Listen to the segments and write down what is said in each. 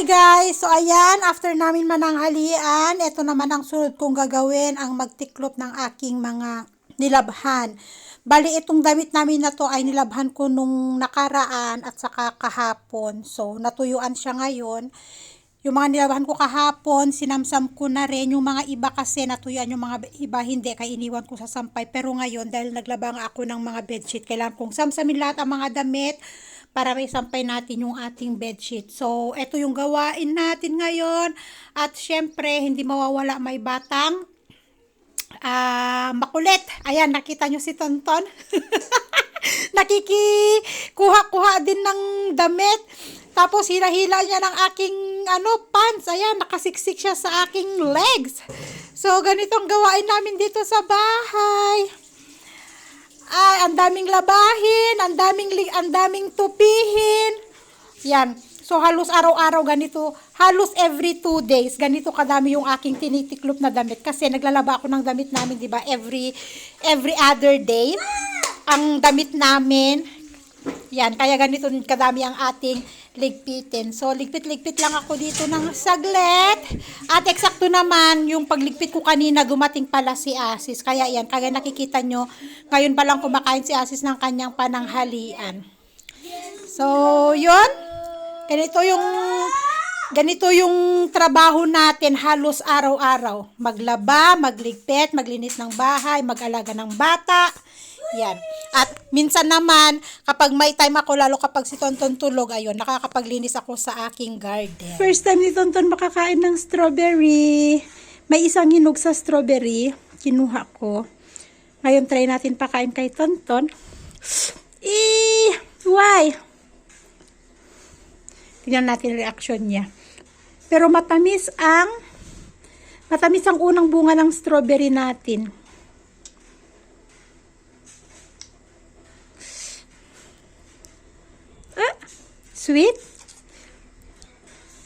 Hi guys! So ayan, after namin mananghalian, ito naman ang sunod kong gagawin, ang magtiklop ng aking mga nilabhan. Bali, itong damit namin na to ay nilabhan ko nung nakaraan at saka kahapon. So, natuyuan siya ngayon. Yung mga nilabhan ko kahapon, sinamsam ko na rin. Yung mga iba kasi natuyuan, yung mga iba hindi, kaya iniwan ko sa sampay. Pero ngayon, dahil naglaba nga ako ng mga bedsheet, kailangan kong samsamin lahat ang mga damit para may sampay natin yung ating bedsheet. So, ito yung gawain natin ngayon. At syempre, hindi mawawala may batang ah makulit. Ayan, nakita nyo si Tonton. Nakikikuha-kuha din ng damit. Tapos hila-hila niya ng aking ano, pants. Ayan, nakasiksik siya sa aking legs. So, ganito ang gawain namin dito sa bahay. Ay, ang daming labahin, ang daming ang daming tupihin. Yan. So halos araw-araw ganito, halos every two days, ganito kadami yung aking tinitiklop na damit kasi naglalaba ako ng damit namin, 'di ba? Every every other day ang damit namin. Yan, kaya ganito kadami ang ating ligpitin. So, ligpit-ligpit lang ako dito ng saglit. At eksakto naman, yung pagligpit ko kanina, dumating pala si Asis. Kaya yan, kaya nakikita nyo, ngayon pa lang kumakain si Asis ng kanyang pananghalian. So, yun. Ganito yung ganito yung trabaho natin halos araw-araw. Maglaba, magligpit, maglinis ng bahay, mag-alaga ng bata. Yan. At minsan naman, kapag may time ako, lalo kapag si Tonton tulog, ayun, nakakapaglinis ako sa aking garden. First time ni Tonton makakain ng strawberry. May isang hinog sa strawberry. Kinuha ko. Ngayon, try natin pakain kay Tonton. Eh, why? Tingnan natin reaction niya. Pero matamis ang matamis ang unang bunga ng strawberry natin. Ah, sweet?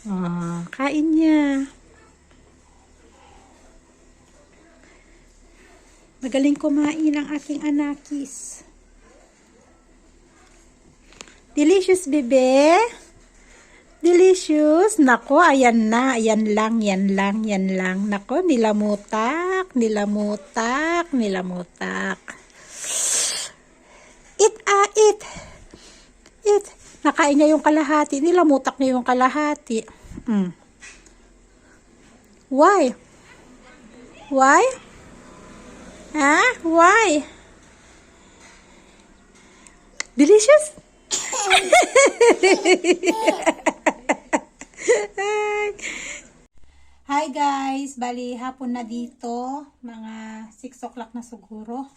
Ah, kain niya. Magaling kumain ang aking anakis. Delicious, bebe. Delicious. Nako, ayan na. Ayan lang, yan lang, yan lang. Nako, nilamutak, nilamutak, nilamutak. Eat, ah, eat. Eat. Nakain niya yung kalahati. Nilamutak niya yung kalahati. Mm. Why? Why? Ha? Why? Delicious? Hi guys! Bali, hapon na dito. Mga 6 o'clock na siguro.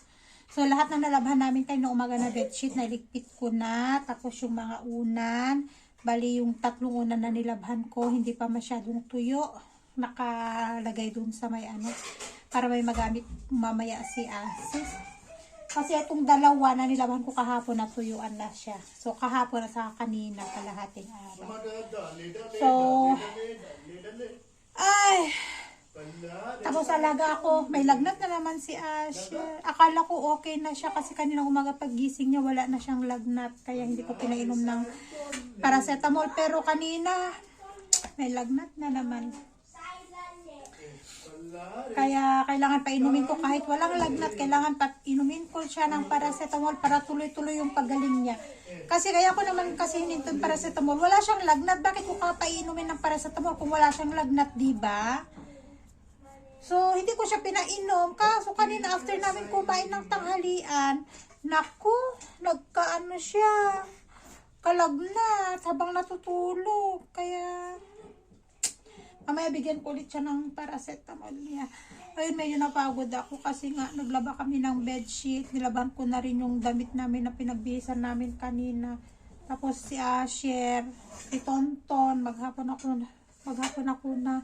So, lahat ng nalabhan namin kayo na umaga na bedsheet, naligpit ko na. Tapos yung mga unan. Bali, yung tatlong unan na nilabhan ko, hindi pa masyadong tuyo. Nakalagay dun sa may ano. Para may magamit mamaya si Asis. Kasi itong dalawa na nilabhan ko kahapon na tuyuan na siya. So, kahapon at saka kanina, kalahating araw. So, ay, tapos alaga ako, may lagnat na naman si Asher. Akala ko okay na siya kasi kanina umaga pagising niya wala na siyang lagnat. Kaya hindi ko pinainom ng paracetamol. Pero kanina, may lagnat na naman. Kaya kailangan pa inumin ko kahit walang lagnat, kailangan pa inumin ko siya ng paracetamol para tuloy-tuloy yung pagaling niya. Kasi kaya ko naman kasi hinintong paracetamol, wala siyang lagnat, bakit ko ka pa inumin ng paracetamol kung wala siyang lagnat, di ba? So, hindi ko siya pinainom. Kaso kanina after namin kumain ng tanghalian, naku, nagkaano siya, kalagnat habang natutulog. Kaya, mamaya bigyan ko ulit siya ng paracetamol niya. Ayun, medyo napagod ako kasi nga naglaba kami ng bedsheet. Nilaban ko na rin yung damit namin na pinagbihisan namin kanina. Tapos si Asher, si Tonton, maghapon ako, maghapon ako na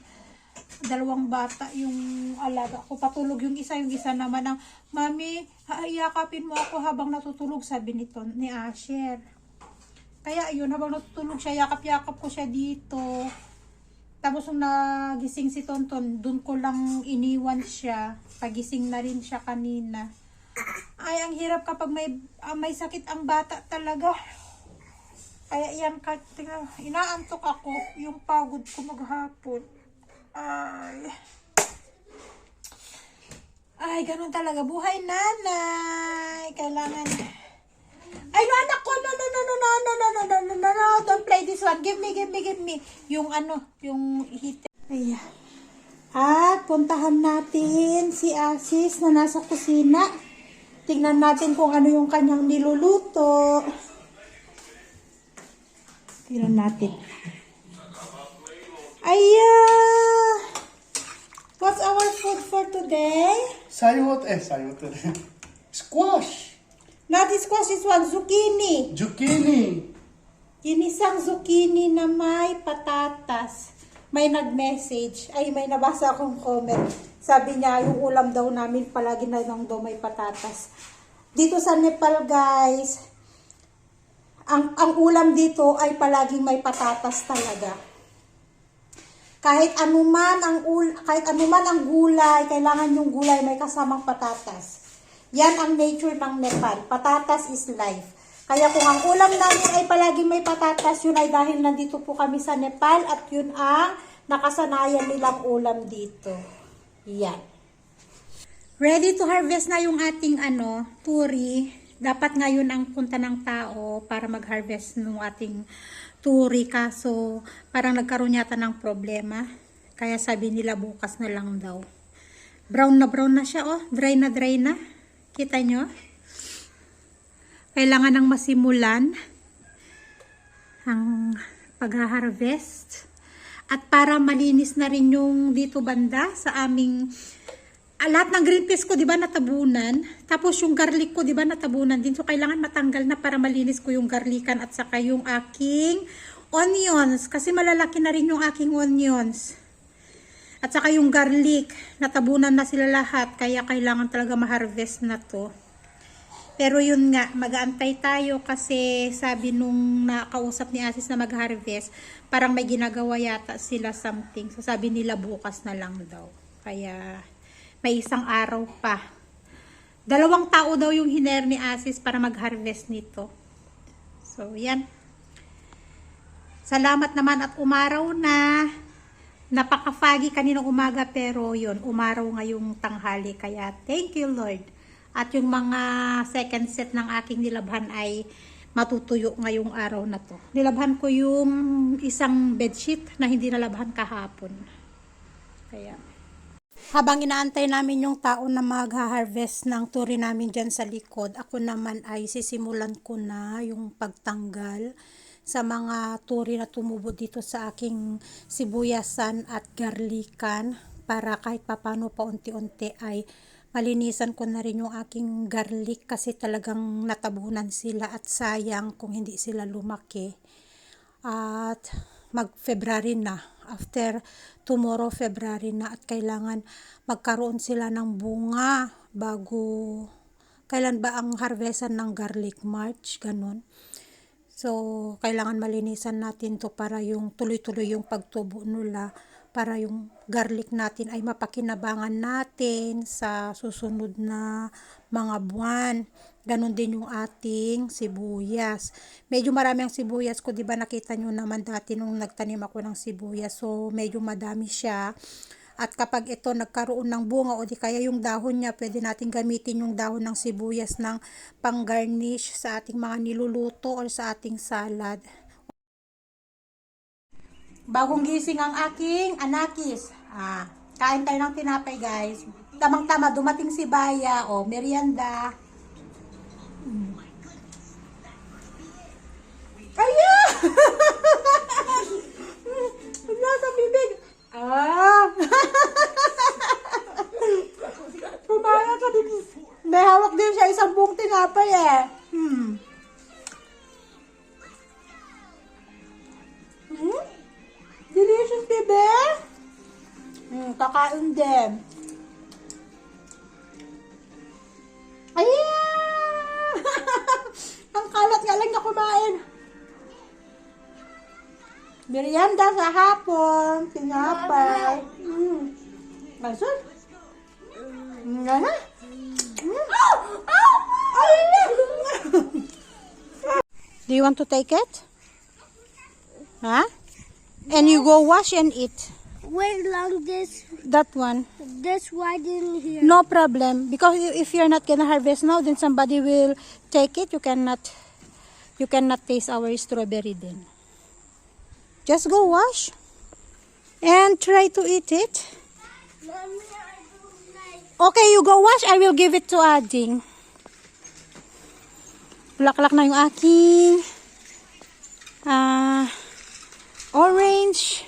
dalawang bata yung alaga ko. Patulog yung isa, yung isa naman ng, Mami, haayakapin mo ako habang natutulog, sabi ni, Ton, ni Asher. Kaya yun, habang natutulog siya, yakap-yakap ko siya dito. Tapos nung nagising si Tonton, dun ko lang iniwan siya. Pagising na rin siya kanina. Ay, ang hirap kapag may, ah, may sakit ang bata talaga. Kaya yan, tingnan, inaantok ako, yung pagod ko maghapon. Ay. Ay, ganun talaga. Buhay nanay. Kailangan. Ay, no, anak ko. No, no, no, no, no, no, no, no, no, no, no, no. Don't play this one. Give me, give me, give me. Yung ano, yung heater. Ayan. At puntahan natin si Asis na nasa kusina. Tingnan natin kung ano yung kanyang niluluto. Tingnan natin. Ayan! What's our food for today? Sayot, eh, sayot. Squash, Not squash, this one, zucchini. zucchini. Ginisang zucchini na may patatas. May nag-message. Ay, may nabasa akong comment. Sabi niya, yung ulam daw namin palagi na lang daw may patatas. Dito sa Nepal, guys, ang, ang ulam dito ay palaging may patatas talaga. Kahit anuman ang ul kahit anuman ang gulay, kailangan yung gulay may kasamang patatas. Yan ang nature ng Nepal. Patatas is life. Kaya kung ang ulam namin ay palagi may patatas, yun ay dahil nandito po kami sa Nepal at yun ang nakasanayan nilang ulam dito. Yan. Ready to harvest na yung ating ano, turi. Dapat ngayon ang punta ng tao para mag-harvest ng ating turi kaso parang nagkaroon yata ng problema. Kaya sabi nila bukas na lang daw. Brown na brown na siya oh. Dry na dry na. Kita nyo? Kailangan ng masimulan ang pag-harvest. At para malinis na rin yung dito banda sa aming ah, lahat ng green peas ko, di ba, natabunan. Tapos yung garlic ko, di ba, natabunan din. So, kailangan matanggal na para malinis ko yung garlican at saka yung aking onions. Kasi malalaki na rin yung aking onions. At saka yung garlic, natabunan na sila lahat. Kaya kailangan talaga ma-harvest na to. Pero yun nga, mag-aantay tayo kasi sabi nung nakausap ni Asis na mag-harvest, parang may ginagawa yata sila something. So sabi nila bukas na lang daw. Kaya may isang araw pa. Dalawang tao daw yung hiner ni Asis para mag-harvest nito. So yan. Salamat naman at umaraw na. Napaka-foggy kaninang umaga pero yun, umaraw ngayong tanghali. Kaya thank you Lord. At yung mga second set ng aking nilabhan ay matutuyo ngayong araw na to. Nilabhan ko yung isang bedsheet na hindi nalabhan kahapon. Kaya habang inaantay namin yung tao na mag-harvest ng turi namin dyan sa likod, ako naman ay sisimulan ko na yung pagtanggal sa mga turi na tumubo dito sa aking sibuyasan at garlikan para kahit papano paunti-unti ay malinisan ko na rin yung aking garlic kasi talagang natabunan sila at sayang kung hindi sila lumaki. At mag-February na. After tomorrow, February na at kailangan magkaroon sila ng bunga bago kailan ba ang harvestan ng garlic March, ganun. So, kailangan malinisan natin to para yung tuloy-tuloy yung pagtubo nila para yung garlic natin ay mapakinabangan natin sa susunod na mga buwan. Ganon din yung ating sibuyas. Medyo marami ang sibuyas ko, di ba nakita nyo naman dati nung nagtanim ako ng sibuyas. So, medyo madami siya. At kapag ito nagkaroon ng bunga o di kaya yung dahon niya, pwede natin gamitin yung dahon ng sibuyas ng pang-garnish sa ating mga niluluto or sa ating salad. Bagong gising ang aking anakis. Ah, kain tayo ng tinapay, guys. Tamang-tama, dumating si Baya. O, merienda. Mm. Aya! Wala sa bibig. Ah! Pumaya ka din. May hawak din siya isang buong tinapay eh. Hmm. Hmm? Delicious, bebe. Hmm, kakain din. Merienda sa hapon. Tinapay. Mm. Masud? Mm. Nga na? Mm. Ay! Do you want to take it? Huh? And you go wash and eat. Wait long this That one. this wide in here. No problem. Because if you're not gonna harvest now, then somebody will take it. You cannot, you cannot taste our strawberry then. Just go wash and try to eat it. Okay, you go wash. I will give it to Ading. Bulaklak na yung aking ah orange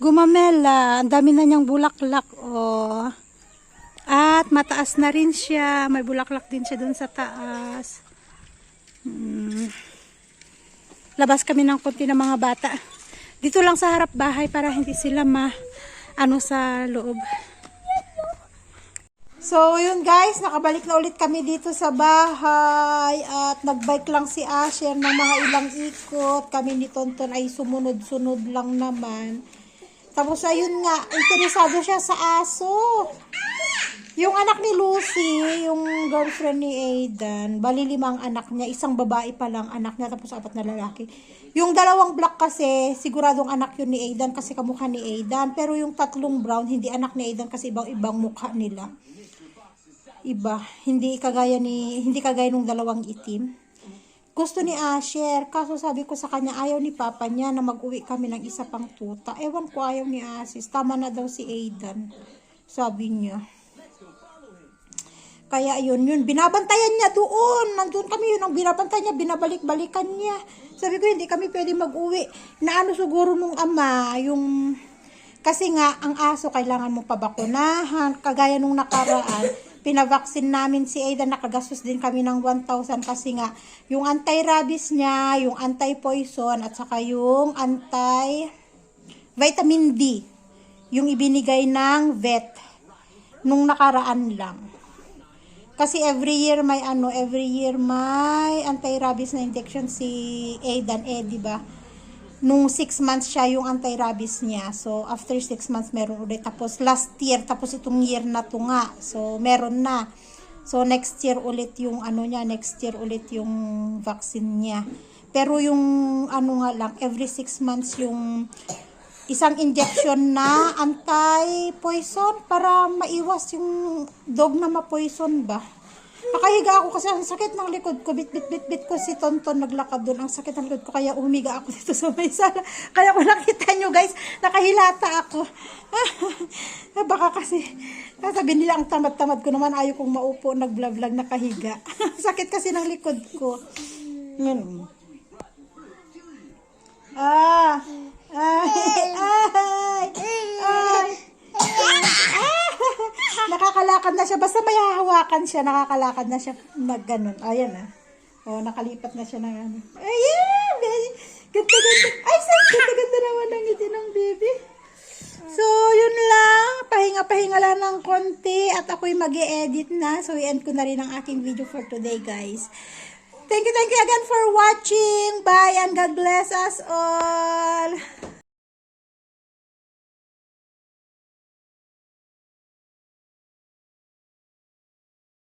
gumamela. Ang dami na niyang bulaklak. Oh. At mataas na rin siya. May bulaklak din siya dun sa taas. Hmm. Labas kami ng konti ng mga bata. Dito lang sa harap bahay para hindi sila ma ano sa loob. So, yun guys, nakabalik na ulit kami dito sa bahay at nagbike lang si Asher ng mga ilang ikot. Kami ni Tonton ay sumunod-sunod lang naman. Tapos ayun nga, interesado siya sa aso. Yung anak ni Lucy, yung girlfriend ni Aidan, bali limang anak niya, isang babae pa lang anak niya, tapos apat na lalaki. Yung dalawang black kasi, siguradong anak yun ni Aidan kasi kamukha ni Aidan. Pero yung tatlong brown, hindi anak ni Aidan kasi ibang-ibang mukha nila iba. Hindi kagaya ni hindi kagaya nung dalawang itim. Gusto ni Asher, kaso sabi ko sa kanya, ayaw ni Papa niya na mag-uwi kami ng isa pang tuta. Ewan ko, ayaw ni Asis. Tama na daw si Aidan. Sabi niya. Kaya yun, yun, binabantayan niya doon. Nandun kami, yun ang binabantayan niya, binabalik-balikan niya. Sabi ko, hindi kami pwede mag-uwi. Naano siguro nung ama, yung... Kasi nga, ang aso kailangan mo pabakunahan. Kagaya nung nakaraan, pinavaksin namin si Aidan, nakagastos din kami ng 1,000 kasi nga, yung anti-rabies niya, yung anti-poison, at saka yung anti-vitamin D, yung ibinigay ng vet, nung nakaraan lang. Kasi every year may ano, every year may anti-rabies na injection si Aidan eh, di ba? Nung 6 months siya yung anti-rabies niya. So, after 6 months meron ulit. Tapos last year, tapos itong year na to nga. So, meron na. So, next year ulit yung ano niya, next year ulit yung vaccine niya. Pero yung ano nga lang, every 6 months yung isang injection na anti-poison para maiwas yung dog na ma-poison ba. Nakahiga ako kasi ang sakit ng likod ko. Bit, bit, bit, bit ko si Tonton naglakad doon. Ang sakit ng likod ko kaya umiga ako dito sa may sala. Kaya kung nakita nyo guys, nakahilata ako. Baka kasi, sasabihin nila ang tamad-tamad ko naman ayaw kong maupo, nag-vlog-vlog, nakahiga. sakit kasi ng likod ko. Yan. Ah! Ay! Ay! Ay! Nakakalakad na siya. Basta may hahawakan siya, nakakalakad na siya. Mag ganun. Ayan ah. Oh, nakalipat na siya ng ano. Ayan! baby. Ganda, ganda. Ay, sis! Ganda, ganda naman ang ngiti ng baby. So, yun lang. Pahinga-pahinga lang ng konti. At ako'y mag edit na. So, i-end ko na rin ang aking video for today, guys. Thank you, thank you again for watching. Bye and God bless us all.